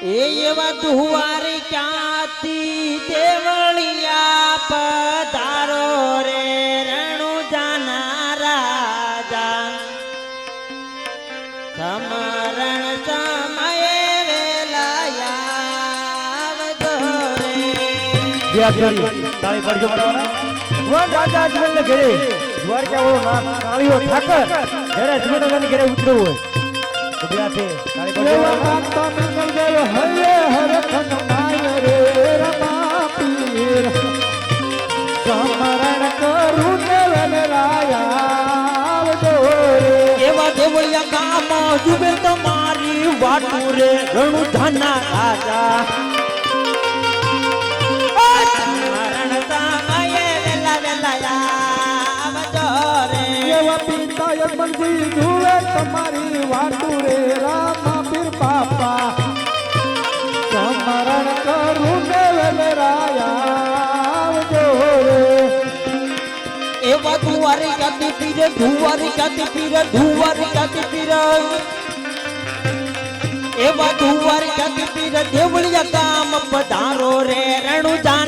એ એવા દુવારી ક્યાંથી દેવળિયા પધારો રે રણુ જાના રાજા? સમરણ સમયે વેલાયા તાળી પડજો ભગવાન રાજા અજમલ ને ઘરે. દ્વારકા વાળો ઠાકર ઘરે ઉતરવું હોય. તાળી પડજો એવા માતા મંગલ દેવ હરે હરખન નાય રે રમા પીર. સમરણ કરું દેવન રાયા એવા દેવળિયા ગામ જુબે તમારી વાટુ રે ઘણું ધના રાજા. યમનજી જુએ તમારી વાટુ રે. રામા પીર પાપા સમરણ કરું દેવન રાયા રે. એવા દુવારી કાતી પીરે ધુવારી કાતી પીરે ધુવારી કાતી પીરે. એવા ધુવારી કાતી પીરે, દેવળિયા ગામ પધારો રે રણુ જાના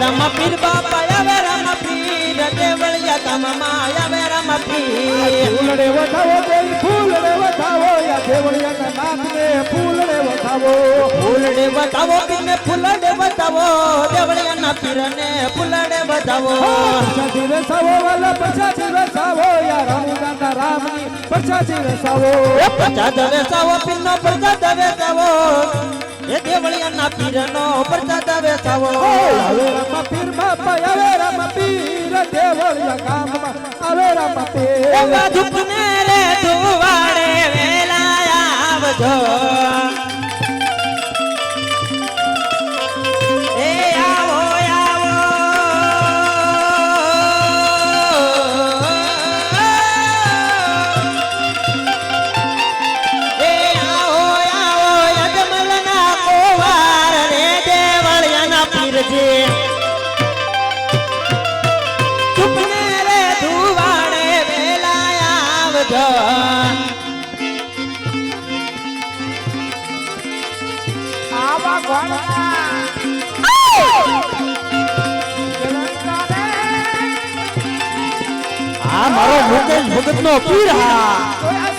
રમ પીર બાપા આવે રમ પીર દેવળિયા ગામમાં આવે રમ પીર ફૂલડે વધાવો દેવ ફૂલડે વધાવો યા દેવળિયાના નાથને ફૂલડે વધાવો. ફૂલડે બતાવો પીરને ફૂલડે બતાવો દેવળિયાના પીરને ફૂલડે બતાવો પરસાદી રસાવો વાલા પરસાદી રસાવો યા રામુદાના રામની પરસાદી રસાવો પ્રસાદ વેચાવો પીરનો પ્રસાદ વેચાવો. એ દેવળિયાના પીરનો પ્રસાદ વેચાવો આવે રામા પીર બાપા આવે રામા પીર દેવળિયા ગામમાં આવે રામા પીર એવા દુઃખને રે ધુવાડે વેલા આવજો. પીરજી ચૂપને રે ધુવાડે વેલા આવજો આવા ઘોડા આ મારો મુકેશ ભગતનો પીર હા.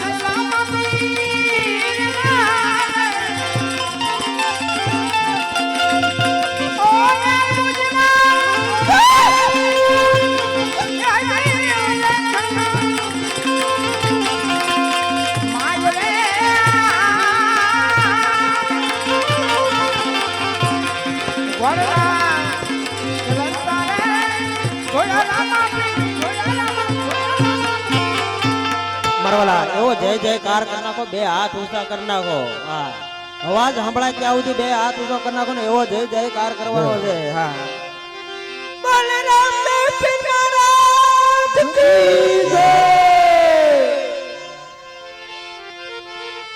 મરવાલા જય જયકાર કરી નાખો, બે હાથ ઊંચા કરી નાખો. હા. અવાજ સંભળાય ત્યાં સુધી બે હાથ ઊંચો કરી નાખો ને એવો જય જયકાર કરવાનો છે. હા.